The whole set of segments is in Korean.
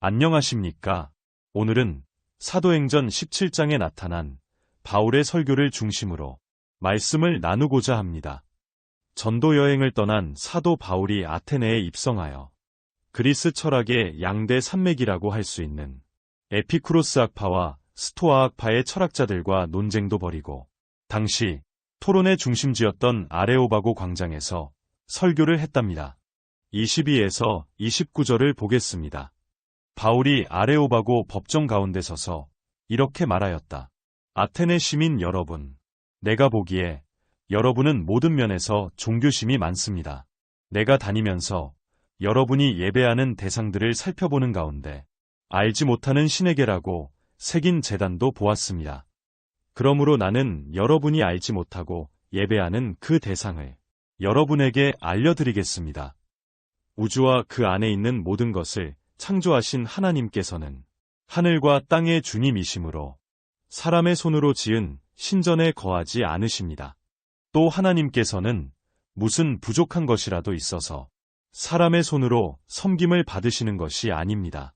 안녕하십니까. 오늘은 사도행전 17장에 나타난 바울의 설교를 중심으로 말씀을 나누고자 합니다. 전도 여행을 떠난 사도 바울이 아테네에 입성하여 그리스 철학의 양대 산맥이라고 할 수 있는 에피쿠로스 학파와 스토아 학파의 철학자들과 논쟁도 벌이고 당시 토론의 중심지였던 아레오바고 광장에서 설교를 했답니다. 22에서 29절을 보겠습니다. 바울이 아레오바고 법정 가운데 서서 이렇게 말하였다. 아테네 시민 여러분, 내가 보기에 여러분은 모든 면에서 종교심이 많습니다. 내가 다니면서 여러분이 예배하는 대상들을 살펴보는 가운데 알지 못하는 신에게라고 새긴 재단도 보았습니다. 그러므로 나는 여러분이 알지 못하고 예배하는 그 대상을 여러분에게 알려드리겠습니다. 우주와 그 안에 있는 모든 것을 창조하신 하나님께서는 하늘과 땅의 주님이시므로 사람의 손으로 지은 신전에 거하지 않으십니다. 또 하나님께서는 무슨 부족한 것이라도 있어서 사람의 손으로 섬김을 받으시는 것이 아닙니다.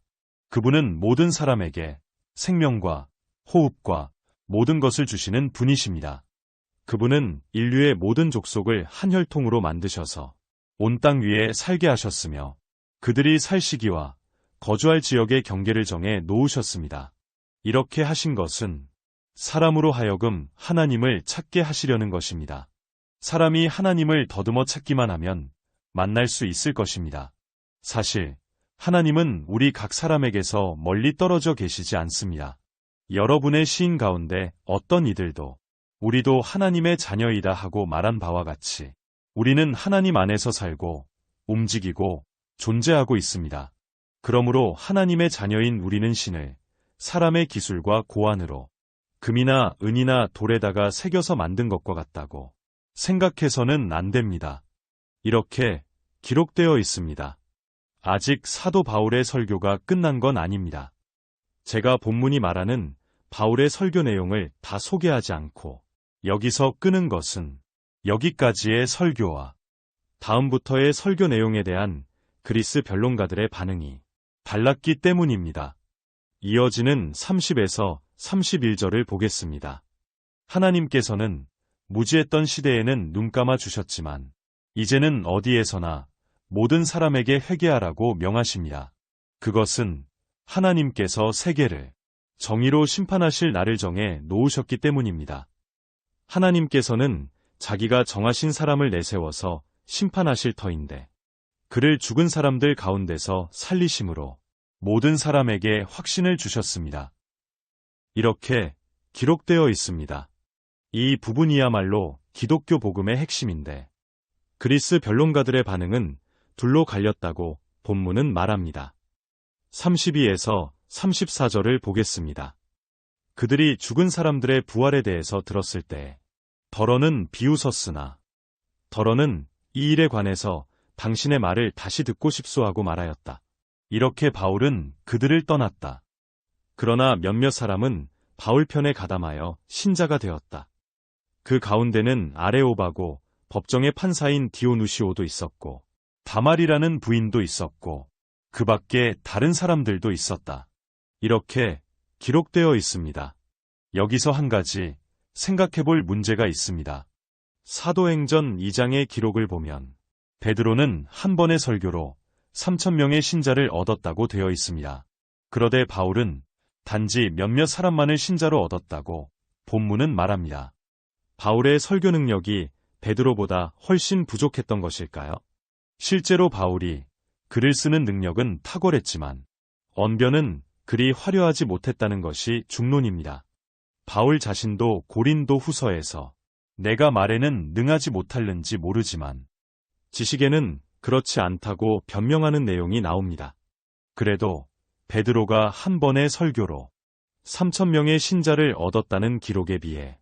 그분은 모든 사람에게 생명과 호흡과 모든 것을 주시는 분이십니다. 그분은 인류의 모든 족속을 한 혈통으로 만드셔서 온 땅 위에 살게 하셨으며 그들이 살 시기와 거주할 지역의 경계를 정해 놓으셨습니다. 이렇게 하신 것은 사람으로 하여금 하나님을 찾게 하시려는 것입니다. 사람이 하나님을 더듬어 찾기만 하면 만날 수 있을 것입니다. 사실 하나님은 우리 각 사람에게서 멀리 떨어져 계시지 않습니다. 여러분의 시인 가운데 어떤 이들도 우리도 하나님의 자녀이다 하고 말한 바와 같이 우리는 하나님 안에서 살고 움직이고 존재하고 있습니다. 그러므로 하나님의 자녀인 우리는 신을 사람의 기술과 고안으로 금이나 은이나 돌에다가 새겨서 만든 것과 같다고 생각해서는 안 됩니다. 이렇게 기록되어 있습니다. 아직 사도 바울의 설교가 끝난 건 아닙니다. 제가 본문이 말하는 바울의 설교 내용을 다 소개하지 않고 여기서 끄는 것은 여기까지의 설교와 다음부터의 설교 내용에 대한 그리스 변론가들의 반응이 달랐기 때문입니다. 이어지는 30에서 31절을 보겠습니다. 하나님께서는 무지했던 시대에는 눈 감아 주셨지만 이제는 어디에서나 모든 사람에게 회개하라고 명하십니다. 그것은 하나님께서 세계를 정의로 심판하실 날을 정해 놓으셨기 때문입니다. 하나님께서는 자기가 정하신 사람을 내세워서 심판하실 터인데 그를 죽은 사람들 가운데서 살리심으로 모든 사람에게 확신을 주셨습니다. 이렇게 기록되어 있습니다. 이 부분이야말로 기독교 복음의 핵심인데 그리스 변론가들의 반응은 둘로 갈렸다고 본문은 말합니다. 32에서 34절을 보겠습니다. 그들이 죽은 사람들의 부활에 대해서 들었을 때 더러는 비웃었으나 더러는 이 일에 관해서 당신의 말을 다시 듣고 싶소 하고 말하였다. 이렇게 바울은 그들을 떠났다. 그러나 몇몇 사람은 바울 편에 가담하여 신자가 되었다. 그 가운데는 아레오바고 법정의 판사인 디오누시오도 있었고 다말이라는 부인도 있었고 그 밖에 다른 사람들도 있었다. 이렇게 기록되어 있습니다. 여기서 한 가지 생각해 볼 문제가 있습니다. 사도행전 2장의 기록을 보면 베드로는 한 번의 설교로 3천명의 신자를 얻었다고 되어 있습니다. 그러되 바울은 단지 몇몇 사람만을 신자로 얻었다고 본문은 말합니다. 바울의 설교 능력이 베드로보다 훨씬 부족했던 것일까요? 실제로 바울이 글을 쓰는 능력은 탁월했지만 언변은 그리 화려하지 못했다는 것이 중론입니다. 바울 자신도 고린도 후서에서 내가 말에는 능하지 못할는지 모르지만 지식에는 그렇지 않다고 변명하는 내용이 나옵니다. 그래도 베드로가 한 번의 설교로 3천명의 신자를 얻었다는 기록에 비해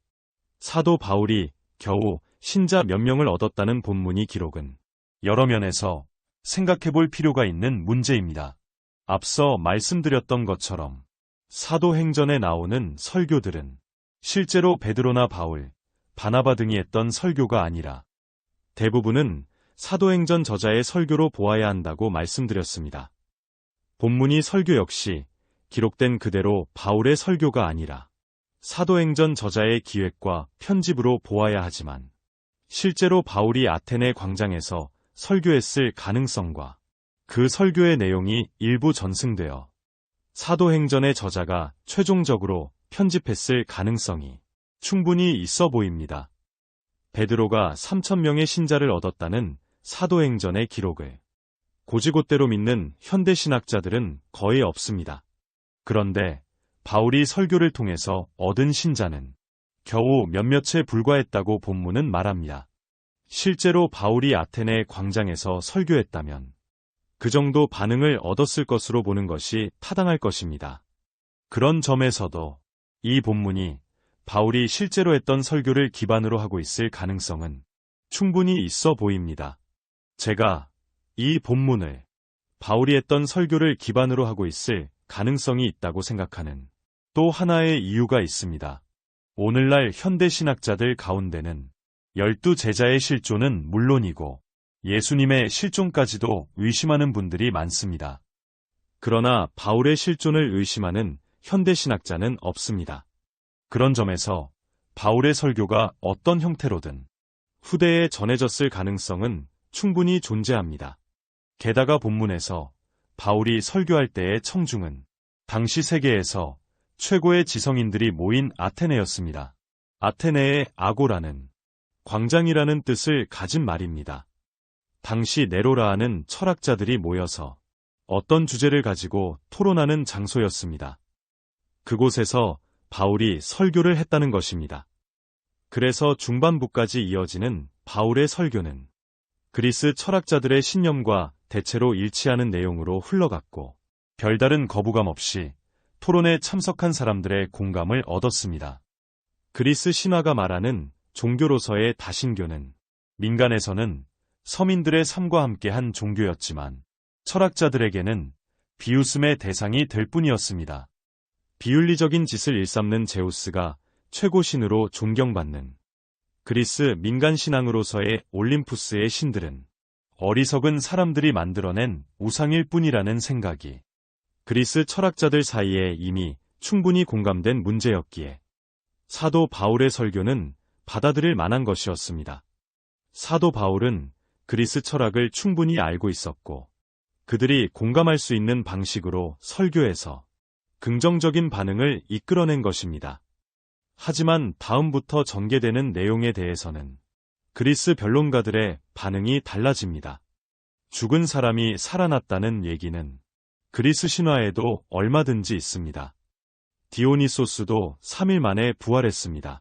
사도 바울이 겨우 신자 몇 명을 얻었다는 본문이 기록은 여러 면에서 생각해 볼 필요가 있는 문제입니다. 앞서 말씀드렸던 것처럼 사도행전에 나오는 설교들은 실제로 베드로나 바울, 바나바 등이 했던 설교가 아니라 대부분은 사도행전 저자의 설교로 보아야 한다고 말씀드렸습니다. 본문이 설교 역시 기록된 그대로 바울의 설교가 아니라 사도행전 저자의 기획과 편집으로 보아야 하지만 실제로 바울이 아테네 광장에서 설교했을 가능성과 그 설교의 내용이 일부 전승되어 사도행전의 저자가 최종적으로 편집했을 가능성이 충분히 있어 보입니다. 베드로가 3천명의 신자를 얻었다는 사도행전의 기록을 고지곳대로 믿는 현대 신학자들은 거의 없습니다. 그런데 바울이 설교를 통해서 얻은 신자는 겨우 몇몇에 불과했다고 본문은 말합니다. 실제로 바울이 아테네 광장에서 설교했다면 그 정도 반응을 얻었을 것으로 보는 것이 타당할 것입니다. 그런 점에서도 이 본문이 바울이 실제로 했던 설교를 기반으로 하고 있을 가능성은 충분히 있어 보입니다. 제가 이 본문을 바울이 했던 설교를 기반으로 하고 있을 가능성이 있다고 생각하는 또 하나의 이유가 있습니다. 오늘날 현대 신학자들 가운데는 열두 제자의 실존은 물론이고 예수님의 실존까지도 의심하는 분들이 많습니다. 그러나 바울의 실존을 의심하는 현대 신학자는 없습니다. 그런 점에서 바울의 설교가 어떤 형태로든 후대에 전해졌을 가능성은 충분히 존재합니다. 게다가 본문에서 바울이 설교할 때의 청중은 당시 세계에서 최고의 지성인들이 모인 아테네였습니다. 아테네의 아고라는 광장이라는 뜻을 가진 말입니다. 당시 네로라 하는 철학자들이 모여서 어떤 주제를 가지고 토론하는 장소였습니다. 그곳에서 바울이 설교를 했다는 것입니다. 그래서 중반부까지 이어지는 바울의 설교는 그리스 철학자들의 신념과 대체로 일치하는 내용으로 흘러갔고 별다른 거부감 없이 토론에 참석한 사람들의 공감을 얻었습니다. 그리스 신화가 말하는 종교로서의 다신교는 민간에서는 서민들의 삶과 함께한 종교였지만 철학자들에게는 비웃음의 대상이 될 뿐이었습니다. 비윤리적인 짓을 일삼는 제우스가 최고신으로 존경받는 그리스 민간 신앙으로서의 올림푸스의 신들은 어리석은 사람들이 만들어낸 우상일 뿐이라는 생각이 그리스 철학자들 사이에 이미 충분히 공감된 문제였기에 사도 바울의 설교는 받아들일 만한 것이었습니다. 사도 바울은 그리스 철학을 충분히 알고 있었고 그들이 공감할 수 있는 방식으로 설교해서 긍정적인 반응을 이끌어낸 것입니다. 하지만 다음부터 전개되는 내용에 대해서는 그리스 변론가들의 반응이 달라집니다. 죽은 사람이 살아났다는 얘기는 그리스 신화에도 얼마든지 있습니다. 디오니소스도 3일 만에 부활했습니다.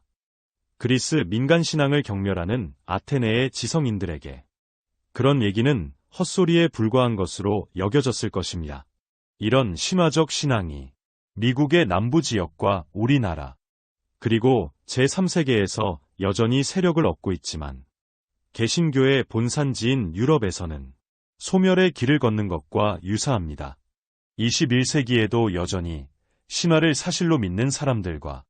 그리스 민간 신앙을 경멸하는 아테네의 지성인들에게 그런 얘기는 헛소리에 불과한 것으로 여겨졌을 것입니다. 이런 신화적 신앙이 미국의 남부 지역과 우리나라, 그리고 제3세계에서 여전히 세력을 얻고 있지만, 개신교의 본산지인 유럽에서는 소멸의 길을 걷는 것과 유사합니다. 21세기에도 여전히 신화를 사실로 믿는 사람들과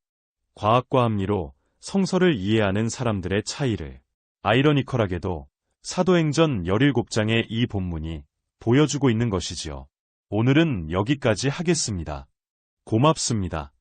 과학과 합리로 성서를 이해하는 사람들의 차이를 아이러니컬하게도 사도행전 17장의 이 본문이 보여주고 있는 것이지요. 오늘은 여기까지 하겠습니다. 고맙습니다.